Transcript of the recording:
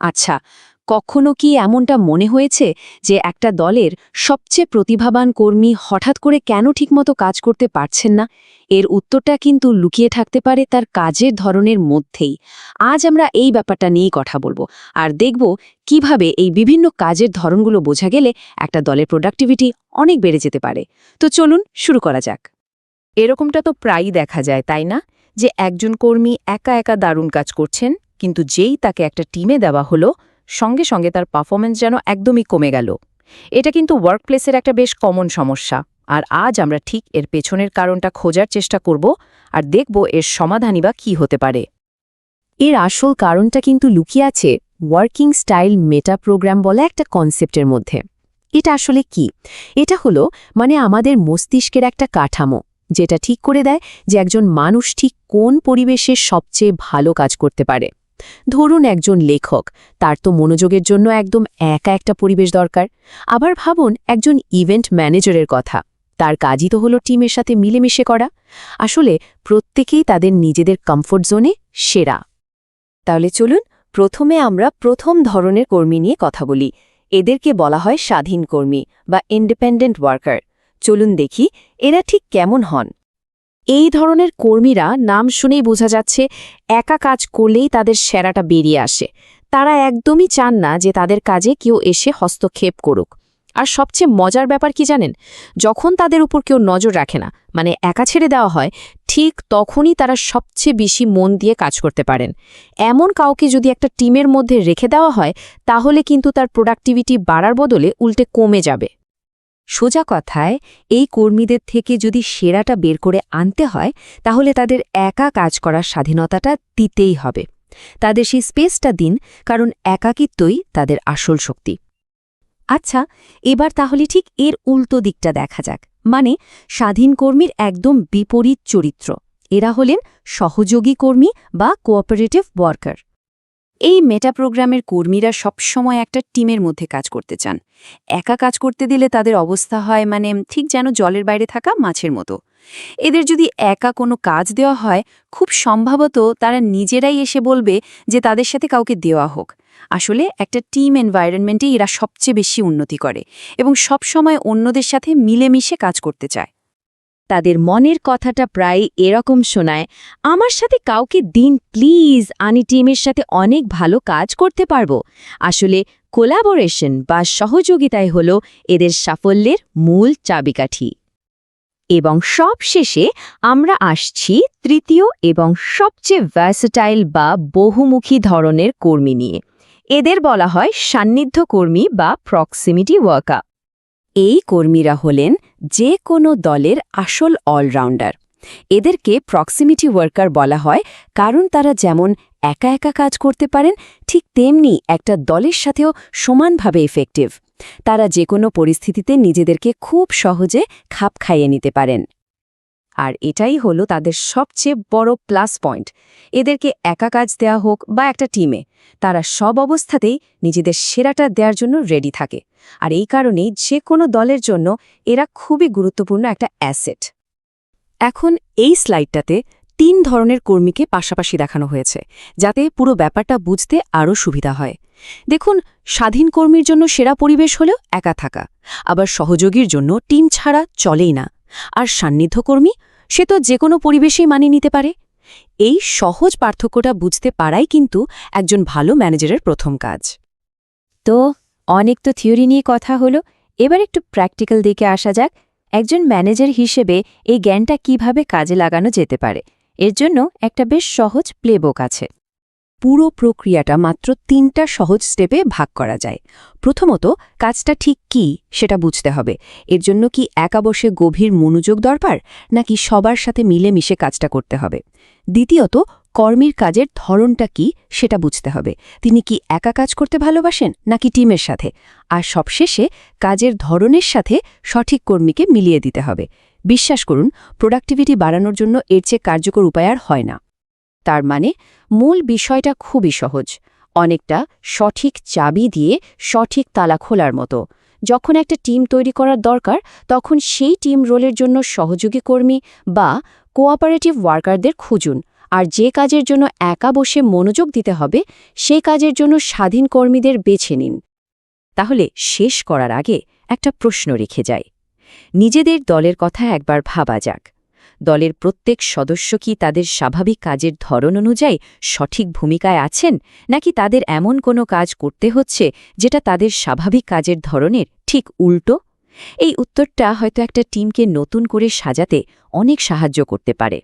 আচ্ছা কখনো কি এমনটা মনে হয়েছে যে একটা দলের সবচেয়ে প্রতিভাবান কর্মী হঠাৎ করে কেন ঠিকমতো কাজ করতে পারছেন না? এর উত্তরটা কিন্তু লুকিয়ে থাকতে পারে তার কাজের ধরনের মধ্যেই। আজ আমরা এই ব্যাপারটা নিয়েই কথা বলব আর দেখব কীভাবে এই বিভিন্ন কাজের ধরনগুলো বোঝা গেলে একটা দলের প্রোডাক্টিভিটি অনেক বেড়ে যেতে পারে। তো চলুন শুরু করা যাক। এরকমটা তো প্রায়ই দেখা যায়, তাই না? যে একজন কর্মী একা একা দারুণ কাজ করছেন কিন্তু যেই তাকে একটা টিমে দেওয়া হলো, সঙ্গে সঙ্গে তার পারফরমেন্স যেন একদমই কমে গেল। এটা কিন্তু ওয়ার্কপ্লেসের একটা বেশ কমন সমস্যা। আর আজ আমরা ঠিক এর পেছনের কারণটা খোঁজার চেষ্টা করব আর দেখব এর সমাধানই বা কী হতে পারে। এর আসল কারণটা কিন্তু লুকিয়ে আছে ওয়ার্কিং স্টাইল মেটা প্রোগ্রাম বলে একটা কনসেপ্টের মধ্যে। এটা আসলে কি? এটা হলো মানে আমাদের মস্তিষ্কের একটা কাঠামো, যেটা ঠিক করে দেয় যে একজন মানুষ ঠিক কোন পরিবেশে সবচেয়ে ভালো কাজ করতে পারে। ধরুন একজন লেখক, তার তো মনোযোগের জন্য একদম একা একটা পরিবেশ দরকার। আবার ভাবুন, একজন ইভেন্ট ম্যানেজারের কথা, তার কাজই তো হলো টিমের সাথে মিলেমিশে করা। আসলে প্রত্যেকেই তাদের নিজেদের কমফোর্ট জোনে সেরা। তাহলে চলুন, প্রথমে আমরা প্রথম ধরনের কর্মী নিয়ে কথা বলি। এদেরকে বলা হয় স্বাধীন কর্মী বা ইন্ডিপেন্ডেন্ট ওয়ার্কার চলুন দেখি, এরা ঠিক কেমন হন। এই ধরনের কর্মীরা নাম শুনেই বোঝা যাচ্ছে, একা কাজ করলেই তাদের সেরাটা বেরিয়ে আসে। তারা একদমই চান না যে তাদের কাজে কেউ এসে হস্তক্ষেপ করুক। আর সবচেয়ে মজার ব্যাপার কি জানেন? যখন তাদের উপর কেউ নজর রাখে না মানে একা ছেড়ে দেওয়া হয়, ঠিক তখনই তারা সবচেয়ে বেশি মন দিয়ে কাজ করতে পারেন। এমন কাউকে যদি একটা টিমের মধ্যে রেখে দেওয়া হয়, তাহলে কিন্তু তার প্রোডাক্টিভিটি বাড়ার বদলে উল্টে কমে যাবে। সোজা কথায়, এই কর্মীদের থেকে যদি সেরাটা বের করে আনতে হয়, তাহলে তাদের একা কাজ করার স্বাধীনতাটা দিতেই হবে। তাদের সেই স্পেসটা দিন, কারণ একাকিত্বই তাদের আসল শক্তি। আচ্ছা এবার তাহলে ঠিক এর উল্টো দিকটা দেখা যাক। মানে স্বাধীন কর্মীর একদম বিপরীত চরিত্র। এরা হলেন সহযোগী কর্মী বা কোঅপারেটিভ ওয়ার্কার এই মেটা প্রোগ্রামের কর্মীরা সবসময় একটা টিমের মধ্যে কাজ করতে চান। একা কাজ করতে দিলে তাদের অবস্থা হয় মানে ঠিক যেন জলের বাইরে থাকা মাছের মতো। এদের যদি একা কোনো কাজ দেওয়া হয়, খুব সম্ভবত তারা নিজেরাই এসে বলবে যে তাদের সাথে কাউকে দেওয়া হোক। আসলে একটা টিম এনভায়রনমেন্টে এরা সবচেয়ে বেশি উন্নতি করে এবং সবসময় অন্যদের সাথে মিলেমিশে কাজ করতে চায়। তাদের মনের কথাটা প্রায় এরকম শোনায়, আমার সাথে কাউকে দিন, প্লিজ আমি টিমের সাথে অনেক ভালো কাজ করতে পারব। আসলে কোলাবোরেশন বা সহযোগিতায় হল এদের সাফল্যের মূল চাবিকাঠি। এবং সব শেষে আমরা আসছি তৃতীয় এবং সবচেয়ে ভ্যাসেটাইল বা বহুমুখী ধরনের কর্মী নিয়ে। এদের বলা হয় সান্নিধ্য কর্মী বা প্রক্সিমিটি ওয়ার্কার এই কর্মীরা হলেন যে কোনো দলের আসল অলরাউন্ডার এদেরকে প্রক্সিমিটি ওয়ার্কার বলা হয়, কারণ তারা যেমন একা একা কাজ করতে পারেন, ঠিক তেমনি একটা দলের সাথেও সমানভাবে এফেক্টিভ তারা যে কোনো পরিস্থিতিতে নিজেদেরকে খুব সহজে খাপ খাইয়ে নিতে পারেন। আর এটাই হলো তাদের সবচেয়ে বড় প্লাস পয়েন্ট এদেরকে একা কাজ দেয়া হোক বা একটা টিমে তারা সব অবস্থাতেই নিজেদের সেরাটা দেওয়ার জন্য রেডি থাকে। আর এই কারণেই যে কোনো দলের জন্য এরা খুবই গুরুত্বপূর্ণ একটা অ্যাসেট। এখন এই স্লাইডটাতে তিন ধরনের কর্মীকে পাশাপাশি দেখানো হয়েছে, যাতে পুরো ব্যাপারটা বুঝতে আরও সুবিধা হয়। দেখুন, স্বাধীন কর্মীর জন্য সেরা পরিবেশ হলেও একা থাকা, আবার সহযোগীর জন্য টিম ছাড়া চলেই না। আর সান্নিধ্যকর্মী সে তো যে কোনো পরিবেশেই মানিয়ে নিতে পারে। এই সহজ পার্থক্যটা বুঝতে পারাই কিন্তু একজন ভালো ম্যানেজারের প্রথম কাজ। তো অনেক তো থিওরি নিয়ে কথা হলো। এবার একটু প্র্যাকটিক্যাল দিকে আসা যাক। একজন ম্যানেজার হিসেবে এই জ্ঞানটা কীভাবে কাজে লাগানো যেতে পারে? এর জন্য একটা বেশ সহজ প্লেবুক আছে। পুরো প্রক্রিয়াটা মাত্র তিনটা সহজ স্টেপে ভাগ করা যায়। প্রথমত, কাজটা ঠিক কি সেটা বুঝতে হবে। এর জন্য কি একা বসে গভীর মনোযোগ দরকার, নাকি সবার সাথে মিলেমিশে কাজটা করতে হবে? দ্বিতীয়ত কর্মীর কাজের ধরনটা কি সেটা বুঝতে হবে। তিনি কি একা কাজ করতে ভালোবাসেন নাকি টিমের সাথে? আর সবশেষে কাজের ধরনের সাথে সঠিক কর্মীকে মিলিয়ে দিতে হবে। বিশ্বাস করুন, প্রোডাক্টিভিটি বাড়ানোর জন্য এর চেয়ে কার্যকর উপায় আর হয় না। তার মানে মূল বিষয়টা খুবই সহজ। অনেকটা সঠিক চাবি দিয়ে সঠিক তালা খোলার মতো। যখন একটা টিম তৈরি করার দরকার, তখন সেই টিম রোলের জন্য সহযোগী কর্মী বা কোঅপারেটিভ ওয়ার্কারদের খুঁজুন। আর যে কাজের জন্য একা বসে মনোযোগ দিতে হবে, সেই কাজের জন্য স্বাধীন কর্মীদের বেছে নিন। তাহলে শেষ করার আগে একটা প্রশ্ন রেখে যায় নিজেদের দলের কথা একবার ভাবা যাক। দলের প্রত্যেক সদস্য কি তাদের স্বাভাবিক কাজের ধরন অনুযায়ী সঠিক ভূমিকায় আছেন, নাকি তাদের এমন কোনো কাজ করতে হচ্ছে যেটা তাদের স্বাভাবিক কাজের ধরনের ঠিক উল্টো? এই উত্তরটা হয়তো একটা টিমকে নতুন করে সাজাতে অনেক সাহায্য করতে পারে।